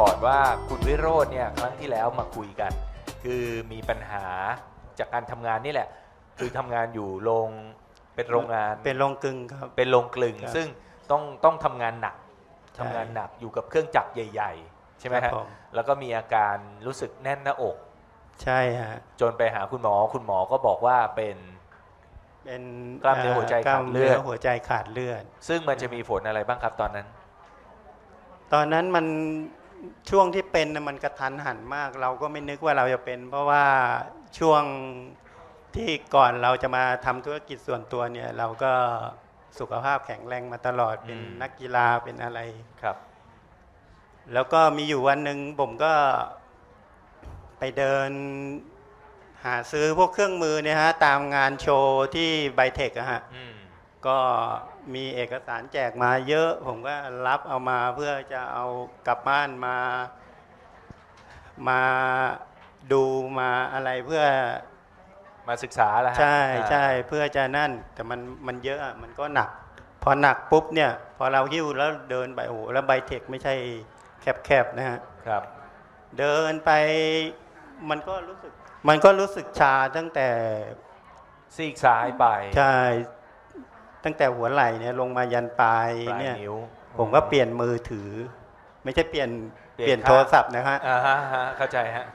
ก่อนว่าคุณวิโรจน์เนี่ยครั้งที่แล้วมาคุยกัน คือมีปัญหาจากการทำงานนี่แหละ คือทำงานอยู่โรงเป็นโรงงานเป็นโรงกลึงครับ เป็นโรงกลึง ครับซึ่งต้องต้องทำงานหนักใช่ทำงานหนักอยู่กับเครื่องจักรใหญ่ ๆ ใช่ไหมครัฮะบผม แล้วก็มีอาการรู้สึกแน่นหน้าอก ใช่ฮะจนไปหาคุณหมอคุณหมอก็บอกว่าเป็น เป็นกล้ามเนื้อหัวใจกล้าขาดมเลืเนื้ออดหัวใจขาดเลือด ซึ่งมันจะมีผลอะไรบ้างครับตอนนั้น ตอนนั้นมัน ช่วงที่เป็นน่ะมันกระทันหันมาก เราก็ไม่นึกว่าเราจะเป็น เพราะว่าช่วงที่ก่อนเราจะมาทำธุรกิจส่วนตัวเนี่ย เราก็สุขภาพแข็งแรงมาตลอดเป็นอืมนักกีฬาเป็นอะไรครับ แล้วก็มีอยู่วันหนึ่งผมก็ไปเดินหาซื้อพวกเครื่องมือเนี่ยฮะตามงานโชว์ที่ไบเทคอะฮะอืมก็ มีเอกสารแจกมาเยอะ ผมก็รับเอามาเพื่อจะเอากลับบ้านมามาดูมาอะไรเพื่อมาศึกษาแล้วฮะใช่อ่าใช่เพื่อจะนั่น แต่มันมันเยอะอะมันก็หนัก พอหนักปุ๊บเนี่ยพอเราหิ้วแล้วเดินไปโอ้โหแล้วไบเทคไม่ใช่แคบๆนะฮะครับ เดินไปมันก็รู้สึก มันก็รู้สึกชาตั้งแต่ซีกซ้ายไปใช่ ตั้งแต่หัวไหล่เนี่ยลงมายันปลายปลายเนี่ยนิ้วผมก็เปลี่ยนมือถือ ไม่ใช่เปลี่ยนเปลี่ยนเปลี่ยนข้างโทรศัพท์นะฮะอ่าฮะฮะเข้าใจฮะ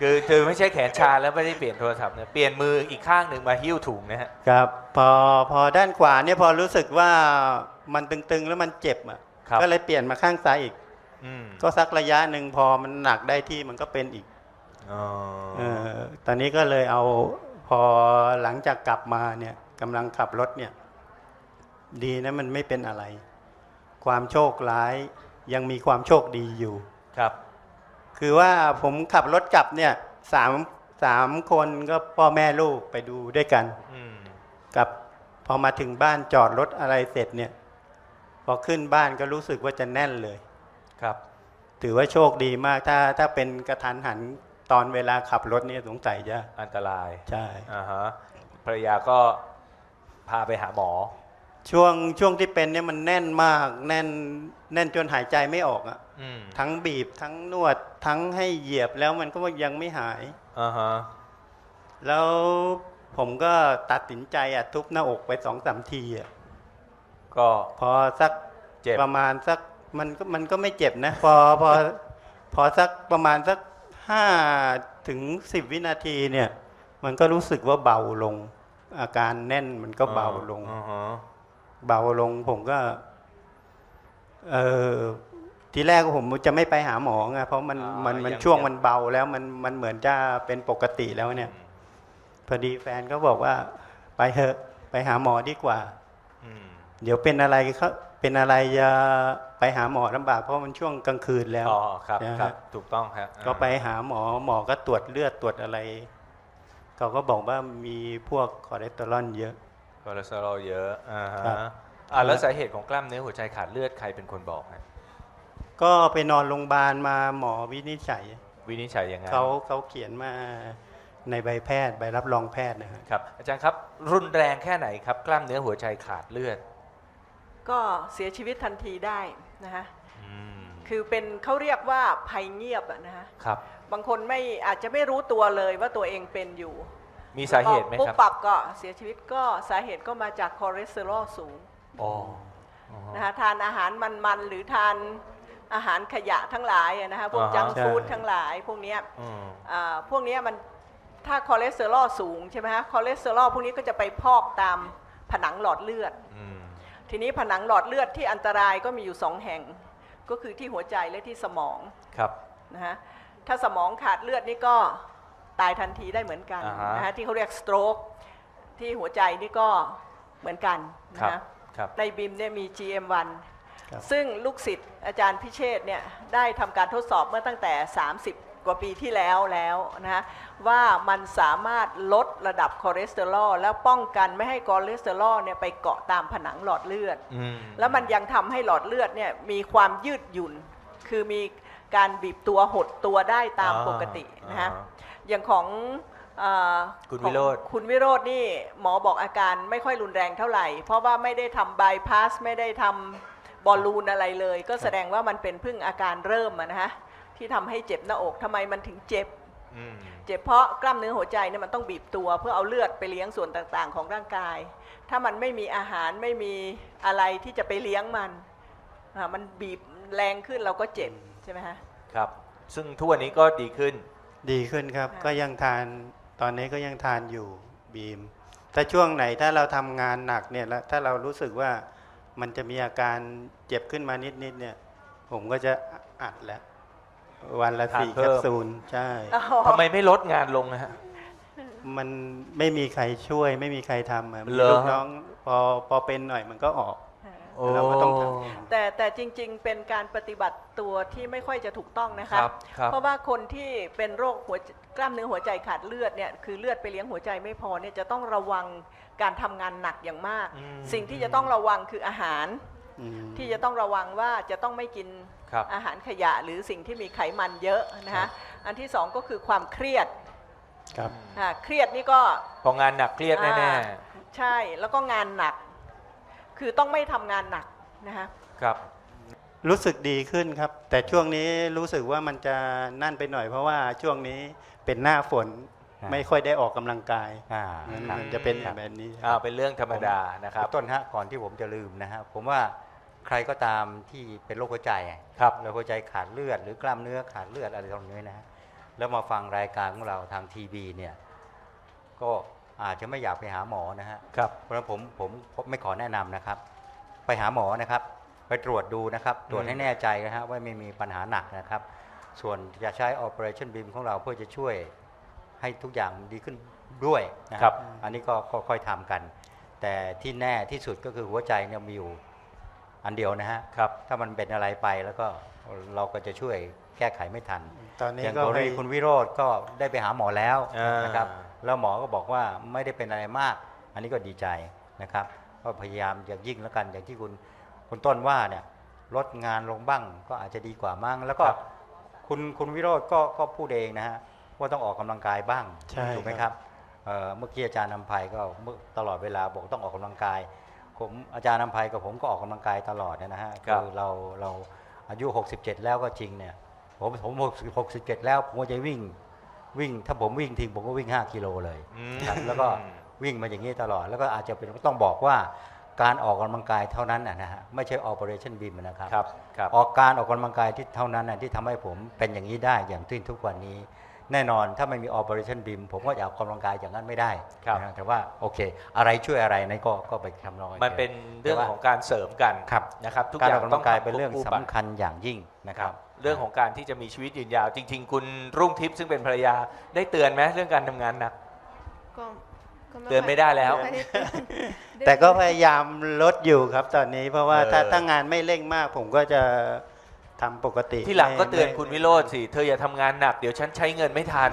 คือคือไม่ใช่แขนชาแล้วไม่ได้เปลี่ยนโทรศัพท์เนี่ยเปลี่ยนมืออีกข้างหนึ่งมาหิ้วถุงนะฮะครับพอพอด้านขวาเนี่ยพอรู้สึกว่ามันตึงๆแล้วมันเจ็บอะครับก็เลยเปลี่ยนมาข้างซ้ายอีกอืมก็สักระยะหนึ่งพอมันหนักได้ที่มันก็เป็นอีกอ๋อเออตอนนี้ก็เลยเอาพอหลังจากกลับมาเนี่ยกำลังขับรถเนี่ย ดีนะมันไม่เป็นอะไร ความโชคร้ายยังมีความโชคดีอยู่ครับ คือว่าผมขับรถกลับเนี่ยสามสามคนก็พ่อแม่ลูกไปดูด้วยกันอืมกับพอมาถึงบ้านจอดรถอะไรเสร็จเนี่ย พอขึ้นบ้านก็รู้สึกว่าจะแน่นเลยครับ ถือว่าโชคดีมากถ้าถ้าเป็นกระทันหันตอนเวลาขับรถเนี่ยสงสัยจะอันตรายใช่อ่าฮะภรรยาก็พาไปหาหมอ ช่วงช่วงที่เป็นเนี่ยมันแน่นมาก แน่นแน่นจนหายใจไม่ออกอะอืมทั้งบีบทั้งนวดทั้งให้เหยียบแล้วมันก็ยังไม่หายอ่าฮะแล้วผมก็ตัดสินใจอะทุบหน้าอกไปสองสามทีอะก็พอสักเจ็บประมาณสักมันก็มันก็ไม่เจ็บนะ พอพอพอสักประมาณสักห้าถึงสิบวินาทีเนี่ย มันก็รู้สึกว่าเบาลง อาการแน่นมันก็เบาลงอ่าฮะ เบาลงผมก็ เออทีแรกผมจะไม่ไปหาหมอไงเพราะมันมันมันช่วงมันเบาแล้วมันมันเหมือนจะเป็นปกติแล้วเนี่ย พอดีแฟนก็บอกว่าไปเถอะไปหาหมอดีกว่า อืมเดี๋ยวเป็นอะไรเขาเป็นอะไรจะไปหาหมอลำบากเพราะมันช่วงกลางคืนแล้ว อ๋อครับนะฮะ ครับ ถูกต้องครับก็ไปหาหมอหมอก็ตรวจเลือดตรวจอะไรเขาก็บอกว่ามีพวกคอเลสเตอรอลเยอะ คอเลสเตอรอลเยอะอ่าฮะครับ อ่าแล้วสาเหตุของกล้ามเนื้อหัวใจขาดเลือดใครเป็นคนบอกฮะก็ไปนอนโรงพยาบาลมาหมอวินิจฉัยวินิจฉัยยังไงเขาเขาเขียนมาในใบแพทย์ใบรับรองแพทย์นะฮะครับอาจารย์ครับรุนแรงแค่ไหนครับกล้ามเนื้อหัวใจขาดเลือดก็เสียชีวิตทันทีได้นะฮะอืมคือเป็นเขาเรียกว่าภัยเงียบอะนะฮะครับ บางคนไม่อาจจะไม่รู้ตัวเลยว่าตัวเองเป็นอยู่ มีสาเหตุไหมปุ๊บครับปรับก็เสียชีวิตก็สาเหตุก็มาจากคอเลสเตอรอลสูงอ๋ออ๋อ นะฮะทานอาหารมันๆหรือทานอาหารขยะทั้งหลายอะนะฮะพวกอ่าฮะ จังก์ฟู้ดใช่ ทั้งหลายพวกเนี้ยอืมอ่าพวกเนี้ยมันถ้าคอเลสเตอรอลสูงใช่ไหมฮะคอเลสเตอรอลพวกนี้ก็จะไปพอกตามผนังหลอดเลือด อืมทีนี้ผนังหลอดเลือดที่อันตรายก็มีอยู่สองแห่ง ก็คือที่หัวใจและที่สมองครับ นะฮะถ้าสมองขาดเลือดนี่ก็ ตายทันทีได้เหมือนกันอ่าฮะนะฮะที่เขาเรียกสโตรกที่หัวใจนี่ก็เหมือนกันครันะบฮะครับในบิมเนี่ยมี GM1 ครับซึ่งลูกศิษย์อาจารย์พิเชษฐ์เนี่ยได้ทำการทดสอบเมื่อตั้งแต่ 30 กว่าปีที่แล้วแล้วนะฮะว่ามันสามารถลดระดับคอเลสเตอรอลแล้วป้องกันไม่ให้คอเลสเตอรอลเนี่ยไปเกาะตามผนังหลอดเลือดอืมแล้วมันยังทำให้หลอดเลือดเนี่ยมีความยืดหยุ่น คือมีการบีบตัวหดตัวได้ตามอ่าปกตินะฮะ อ่าอย่างของเออคุณของวิโรจน์คุณวิโรจน์นี่หมอบอกอาการไม่ค่อยรุนแรงเท่าไหร่ เพราะว่าไม่ได้ทำบายพาสไม่ได้ทำบอลลูนอะไรเลย ก็แสดงว่ามันเป็นเพิ่งอาการเริ่มอะนะฮะที่ทำให้เจ็บหน้าอกทำไมมันถึงเจ็บ อืม เจ็บเพราะกล้ามเนื้อหัวใจเนี่ยมันต้องบีบตัว เพื่อเอาเลือดไปเลี้ยงส่วนต่างๆ ของร่างกาย ถ้ามันไม่มีอาหารไม่มีอะไรที่จะไปเลี้ยงมันอ่ามันบีบแรงขึ้นเราก็เจ็บใช่ไหมฮะ ครับ ซึ่งทุกวันนี้ก็ดีขึ้น ดีขึ้นครับค่ะก็ยังทานตอนนี้ก็ยังทานอยู่บีมแต่ช่วงไหนถ้าเราทำงานหนักเนี่ยแล้วถ้าเรารู้สึกว่ามันจะมีอาการเจ็บขึ้นมานิดๆเนี่ย ผมก็จะอัดแล้ว วันละทานสี่เพิ่แคมปซูลใช่ทำไมไม่ลดงานลงนะฮะมันไม่มีใครช่วย ไม่มีใครทำอะมีเหรอลูกน้อง พอพอเป็นหน่อยมันก็ออก เราก็ต้องทำแต่แต่จริงๆ เป็นการปฏิบัติตัวที่ไม่ค่อยจะถูกต้องนะคคะรับครับ เพราะว่าคนที่เป็นโรคหัวกล้ามเนื้อหัวใจขาดเลือดเนี่ยคือเลือดไปเลี้ยงหัวใจไม่พอเนี่ยจะต้องระวังการทำงานหนักอย่างมาก อืม สิ่งที่จะต้องระวังคืออาหาร อืม ที่จะต้องระวังว่าจะต้องไม่กินครับ อาหารขยะหรือสิ่งที่มีไขมันเยอะนะคะอันที่สองก็คือความเครียดครับ อ่าเครียดนี่ก็ พองานหนักเครียดแน่ อ่า ใช่แล้วก็งานหนัก คือต้องไม่ทำงานหนักนะคะๆครับ รู้สึกดีขึ้นครับ แต่ช่วงนี้รู้สึกว่ามันจะนั่นไปหน่อย เพราะว่าช่วงนี้เป็นหน้าฝนครับไม่ค่อยได้ออกกำลังกายอ่ามันครับ มันจะเป็นครับ แบบนี้อ่าเป็นเรื่องธรรมดานะครับ ต้นฮะก่อนที่ผมจะลืมนะฮะผมว่าใครก็ตามที่เป็นโรคหัวใจอะครับแล้วหัวใจขาดเลือดหรือกล้ามเนื้อขาดเลือดอะไรตรงนี้นะฮะแล้วมาฟังรายการของเราทางทีวีเนี่ย ก็ อาจจะไม่อยากไปหาหมอนะฮะครับเพราะฉะนั้นผมผมผมไม่ขอแนะนำนะครับ ไปหาหมอนะครับ ไปตรวจดูนะครับ ตรวจอืมให้แน่ใจนะฮะว่าไม่มีปัญหาหนักนะครับ ส่วนจะใช้ Operation Beam ของเราเพื่อจะช่วยให้ทุกอย่างดีขึ้นด้วยนะครับ อันนี้ก็ก็ค่อยทำกัน แต่ที่แน่ที่สุดก็คือหัวใจเนี่ยมีอยู่อันเดียวนะฮะครับถ้ามันเป็นอะไรไปแล้วก็เราก็จะช่วยแก้ไขไม่ทัน ตอนนี้อย่างก็กรไปณีคุณวิโรธก็ได้ไปหาหมอแล้วอ่านนะครับ แล้วหมอก็บอกว่าไม่ได้เป็นอะไรมาก อันนี้ก็ดีใจนะครับ ก็พยายามอย่างยิ่งแล้วกันอย่างที่คุณคุณต้นว่าเนี่ยลดงานลงบ้างก็อาจจะดีกว่ามั้งแล้วก็ครับคุณคุณวิโรธก็ก็พูดเองนะฮะว่าต้องออกกำลังกายบ้างใช่ถูกไหมคครัรับบเอ่อเมื่อกี้อาจารย์นำภัยก็เมื่อตลอดเวลาบอกต้องออกกำลังกาย ผมอาจารย์นำภัยกับผมก็ออกกำลังกายตลอดนะฮะครับเราเราอายุ 67 แล้วก็จริงเนี่ยผมผม67แล้วผมก็จะวิ่ง วิ่งถ้าผมวิ่งทิ้งผมก็วิ่ง 5 กิโลเลยอืมครับแล้วก็วิ่งมาอย่างนี้ตลอด แล้วก็อาจจะเป็นต้องบอกว่าการออกกำลังกายเท่านั้นนะนะฮะไม่ใช่ operation beam นะครับครับครับออกการออกกำลังกายที่เท่านั้นนะที่ทำให้ผมเป็นอย่างนี้ได้อย่างที่ทุกวันนี้ แน่นอนถ้าไม่มี operation beam ผมก็จะออกกำลังกายอย่างนั้นไม่ได้ครับนะฮะแต่ว่าโอเค อะไรช่วยอะไรนั่นก็ก็ไปทำนองมันเป็นเรื่องของการเสริมกันครับนะครับทุกการอย่าองอกกำลังกายทำเป็นเรื่องควบสำคู่ไปคัญอย่างยิ่งนะคครัรับบ เรื่องของการที่จะมีชีวิตยืนยาว จริง ๆ คุณรุ่งทิพย์ซึ่งเป็นภรรยาได้เตือนไหมเรื่องการทำงานหนักก็ก็เตือนไม่ได้แล้วค่อยได้เตือนแต่ก็พยายามลดอยู่ครับตอนนี้เพราะว่าถ้าเออถ้างานไม่เร่งมาก ผมก็จะทำปกติ ที่หลังก็ไม่เตือนไม่คุณวิโรธสิ เธออย่าทำงานหนัก เดี๋ยวฉันใช้เงินไม่ทัน